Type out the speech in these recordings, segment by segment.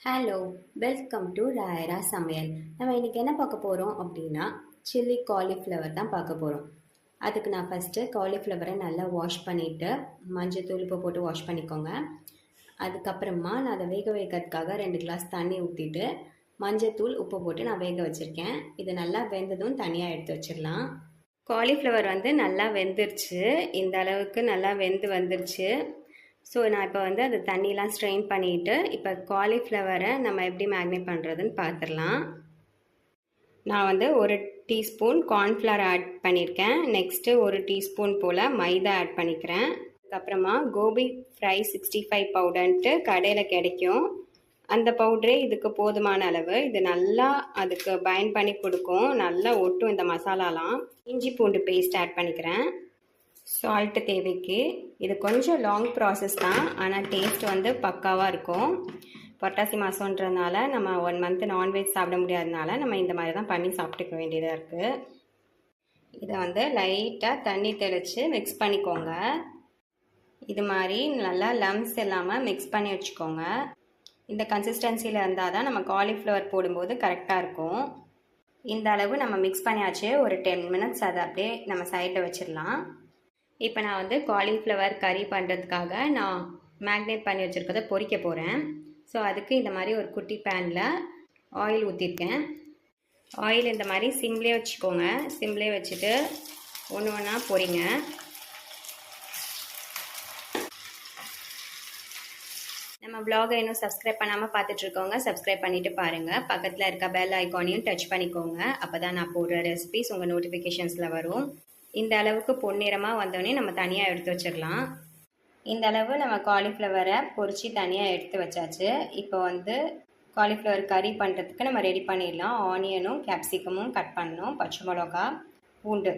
Hello welcome to ராயரா சமையல் நம்ம இன்றைக்கி என்ன பார்க்க போகிறோம் அப்படின்னா சில்லி காலிஃப்ளவர் தான் பார்க்க போகிறோம் அதுக்கு நான் ஃபஸ்ட்டு காலிஃப்ளவரை நல்லா வாஷ் பண்ணிவிட்டு மஞ்சள் தூள் உப்பு போட்டு வாஷ் பண்ணிக்கோங்க. அதுக்கப்புறமா நான் அதை வேக வைக்கிறதுக்காக ரெண்டு கிளாஸ் தண்ணி ஊற்றிட்டு மஞ்சத்தூள் உப்பு போட்டு நான் வேக வச்சுருக்கேன். இது நல்லா வெந்ததும் தனியாக எடுத்து வச்சிடலாம். காலிஃப்ளவர் வந்து நல்லா வெந்துருச்சு. இந்த அளவுக்கு நல்லா வெந்து வந்துருச்சு. ஸோ நான் இப்போ வந்து அது தண்ணிலாம் ஸ்ட்ரெயின் பண்ணிவிட்டு இப்போ காலிஃப்ளவரை நம்ம எப்படி மேக்னேட் பண்ணுறதுன்னு பார்த்துடலாம் நான் வந்து ஒரு டீஸ்பூன் கார்ன்ஃப்ளவர் ஆட் பண்ணியிருக்கேன் நெக்ஸ்ட்டு ஒரு டீஸ்பூன் போல் மைதா ஆட் பண்ணிக்கிறேன். அதுக்கப்புறமா கோபி ஃப்ரை சிக்ஸ்டி ஃபைவ் பவுடர்ன்ட்டு கடையில் கிடைக்கும். அந்த பவுட்ரே இதுக்கு போதுமான அளவு இது நல்லா அதுக்கு பைண்ட் பண்ணி கொடுக்கும். நல்லா ஒட்டும் இந்த மசாலாலாம். இஞ்சி பூண்டு பேஸ்ட் ஆட் பண்ணிக்கிறேன். சால்ட்டு தேவைக்கு. இது கொஞ்சம் லாங் ப்ராசஸ் தான். ஆனால் டேஸ்ட் வந்து பக்காவாக இருக்கும். புரட்டாசி மாதன்றதுனால நம்ம ஒன் மந்த் நான்வெஜ் சாப்பிட முடியாதனால நம்ம இந்த மாதிரி தான் பண்ணி சாப்பிட்டுக்க வேண்டியதாக இருக்குது இதை வந்து லைட்டாக தண்ணி தெளித்து மிக்ஸ் பண்ணிக்கோங்க. இது மாதிரி நல்லா லம்ஸ் இல்லாமல் மிக்ஸ் பண்ணி வச்சுக்கோங்க. இந்த கன்சிஸ்டன்சியில் இருந்தால் தான் நம்ம காலிஃப்ளவர் போடும்போது கரெக்டாக இருக்கும். இந்த அளவு நம்ம மிக்ஸ் பண்ணியாச்சு. ஒரு டென் மினிட்ஸ் அதை அப்படியே நம்ம சைடில் வச்சிடலாம். இப்போ நான் வந்து காலிஃப்ளவர் கறி பண்ணுறதுக்காக நான் மேக்னேட் பண்ணி வச்சுருக்கதை பொறிக்க போகிறேன் ஸோ அதுக்கு இந்த மாதிரி ஒரு குட்டி பேனில் ஆயில் ஊற்றிருக்கேன் ஆயில் இந்த மாதிரி சிம்லே வச்சுக்கோங்க. சிம்லே வச்சுட்டு ஒன்று ஒன்றா பொறிங்க. நம்ம ப்ளாகை இன்னும் சப்ஸ்கிரைப் பண்ணாமல் பார்த்துட்ருக்கோங்க சப்ஸ்கிரைப் பண்ணிவிட்டு பாருங்கள் பக்கத்தில் இருக்க பெல் ஐக்கானையும் டச் பண்ணிக்கோங்க. அப்போ தான் நான் போடுற ரெசிபிஸ் உங்கள் நோட்டிஃபிகேஷன்ஸில் வரும். இந்த அளவுக்கு பொன்னிறமாக வந்தோடனே நம்ம தனியாக எடுத்து வச்சிடலாம். இந்த அளவு நம்ம காலிஃப்ளவரை பொரிச்சு தனியாக எடுத்து வச்சாச்சு. இப்போ வந்து காலிஃப்ளவர் கறி பண்ணுறதுக்கு நம்ம ரெடி பண்ணிடலாம். ஆனியனும் கேப்சிகமும் கட் பண்ணணும். பச்சை மிளகா பூண்டு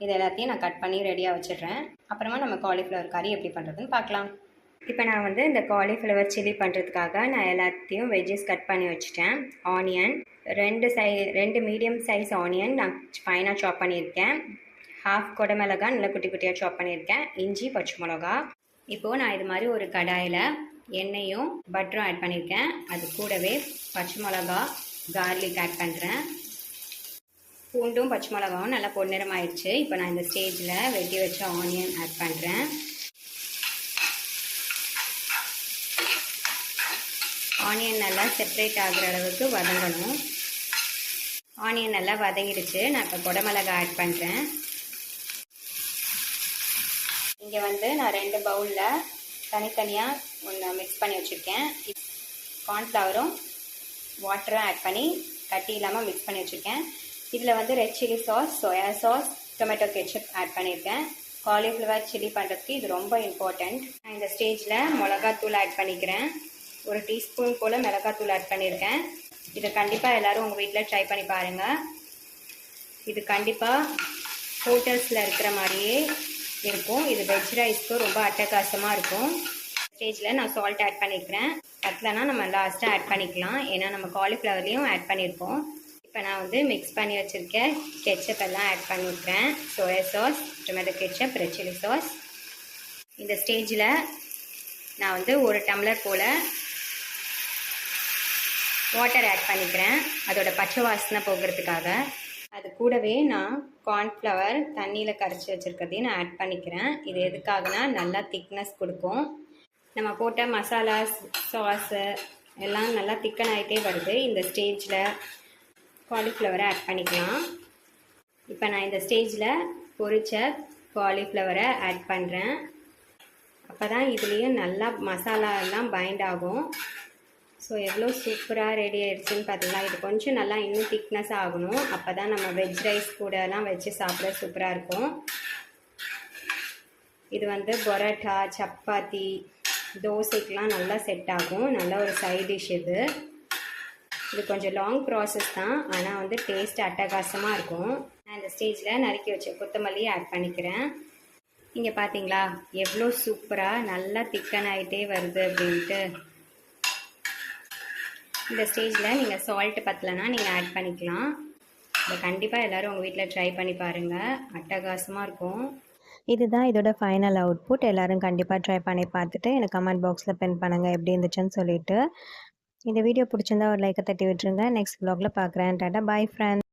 இது எல்லாத்தையும் நான் கட் பண்ணி ரெடியாக வச்சிடுறேன். அப்புறமா நம்ம காலிஃப்ளவர் கறி எப்படி பண்ணுறதுன்னு பார்க்கலாம். இப்போ நான் வந்து இந்த காலிஃப்ளவர் சில்லி பண்ணுறதுக்காக நான் எல்லாத்தையும் வெஜ்ஜஸ் கட் பண்ணி வச்சுட்டேன். ஆனியன் ரெண்டு சை ரெண்டு மீடியம் சைஸ் ஆனியன் நான் ஃபைனாக சாப் பண்ணியிருக்கேன். ஹாஃப் கொடமிளகா நல்லா குட்டி குட்டியாக சாப் பண்ணியிருக்கேன். இஞ்சி பச்சை மிளகா. இப்போது நான் இது மாதிரி ஒரு கடாயில் எண்ணெயும் பட்டரும் ஆட் பண்ணியிருக்கேன். அது கூடவே பச்சை மிளகா கார்லிக் ஆட் பண்ணுறேன் பூண்டும் பச்சை மிளகாவும் நல்லா பொன்னிறம் ஆயிடுச்சு. இப்போ நான் இந்த ஸ்டேஜில் வெட்டி வச்ச ஆனியன் ஆட் பண்ணுறேன் ஆனியன் நல்லா செப்பரேட் ஆகிற அளவுக்கு வதங்கணும். ஆனியன் நல்லா வதங்கிடுச்சு. நான் இப்போ குடமிளகா ஆட் பண்ணுறேன் இங்கே வந்து நான் ரெண்டு பவுலில் தனித்தனியாக ஒன்று மிக்ஸ் பண்ணி வச்சுருக்கேன். கார்ன்ஃப்ளவரும் வாட்டரும் ஆட் பண்ணி கட்டி இல்லாமல் மிக்ஸ் பண்ணி வச்சுருக்கேன். இதில் வந்து red chilli sauce soya sauce tomato ketchup add பண்ணியிருக்கேன் காலிஃப்ளவர் சில்லி பண்ணுறதுக்கு இது ரொம்ப இம்பார்ட்டண்ட் நான் இந்த ஸ்டேஜில் மிளகாத்தூள் ஆட் பண்ணிக்கிறேன். ஒரு டீஸ்பூன் போல் மிளகாத்தூள் ஆட் பண்ணியிருக்கேன் இதை கண்டிப்பாக எல்லோரும் உங்கள் வீட்டில் ட்ரை பண்ணி பாருங்கள் இது கண்டிப்பாக ஹோட்டல்ஸில் இருக்கிற மாதிரியே இருக்கும். இது வெஜ் ரைஸ்க்கு ரொம்ப அட்டகாசமாக இருக்கும். ஸ்டேஜில் நான் சால்ட் ஆட் பண்ணிக்கிறேன். பத்தலைனா நம்ம லாஸ்ட்டாக ஆட் பண்ணிக்கலாம். ஏன்னா நம்ம காலிஃப்ளவர்லேயும் ஆட் பண்ணியிருக்கோம் இப்போ நான் வந்து மிக்ஸ் பண்ணி வச்சுருக்க கெச்சப் எல்லாம் ஆட் பண்ணியிருக்கிறேன் soya sauce tomato ketchup red chilli sauce இந்த ஸ்டேஜில் நான் வந்து ஒரு டம்ளர் போல் வாட்டர் ஆட் பண்ணிக்கிறேன். அதோட பச்சை வாசனை போகிறதுக்காக அது கூடவே நான் கார்ன்ஃப்ளவர் தண்ணியில் கரைச்சி வச்சுருக்கிறதையும் நான் ஆட் பண்ணிக்கிறேன். இது எதுக்காகனா நல்லா திக்னஸ் கொடுக்கும். நம்ம போட்ட மசாலாஸ் சாஸு எல்லாம் நல்லா திக்கன் ஆகிட்டே வருது. இந்த ஸ்டேஜில் காலிஃப்ளவரை ஆட் பண்ணிக்கலாம். இப்போ நான் இந்த ஸ்டேஜில் பொரிச்ச காலிஃப்ளவரை ஆட் பண்ணுறேன் அப்போ தான் இதுலேயும் நல்லா மசாலா எல்லாம் பைண்ட் ஆகும். ஸோ எவ்வளோ சூப்பராக ரெடி ஆயிடுச்சுன்னு பார்த்தீங்களா இது கொஞ்சம் நல்லா இன்னும் திக்னஸ் ஆகணும். அப்போ தான் நம்ம வெஜ் ரைஸ் கூடலாம் வச்சு சாப்பிட சூப்பராக இருக்கும். இது வந்து பொரோட்டா சப்பாத்தி தோசைக்கெலாம் நல்லா செட் ஆகும். நல்ல ஒரு சைட் டிஷ் இது. இது கொஞ்சம் லாங் ப்ராசஸ் தான். ஆனால் வந்து டேஸ்ட் அட்டகாசமாக இருக்கும். நான் இந்த ஸ்டேஜில் நறுக்கி வச்ச கொத்தமல்லி ஆட் பண்ணிக்கிறேன். இங்கே பார்த்தீங்களா எவ்வளோ சூப்பராக நல்லா திக்கன் ஆகிட்டே வருது அப்படின்ட்டு. இந்த ஸ்டேஜில் நீங்கள் சால்ட்டு பத்தலைன்னா நீங்கள் ஆட் பண்ணிக்கலாம். இதை கண்டிப்பாக எல்லோரும் உங்கள் வீட்டில் ட்ரை பண்ணி பாருங்கள் அட்டகாசமாக இருக்கும். இதுதான் இதோட ஃபைனல் அவுட்புட் எல்லோரும் கண்டிப்பாக ட்ரை பண்ணி பார்த்துட்டு எனக்கு கமெண்ட் பாக்ஸில் பென் பண்ணுங்கள் எப்படி இருந்துச்சுன்னு சொல்லிட்டு. இந்த வீடியோ பிடிச்சிருந்தா ஒரு லைக்கை தட்டி விட்டுருங்க. நெக்ஸ்ட் ப்ளாகில் பார்க்குறேன். டாட்டா பாய் ஃப்ரெண்ட்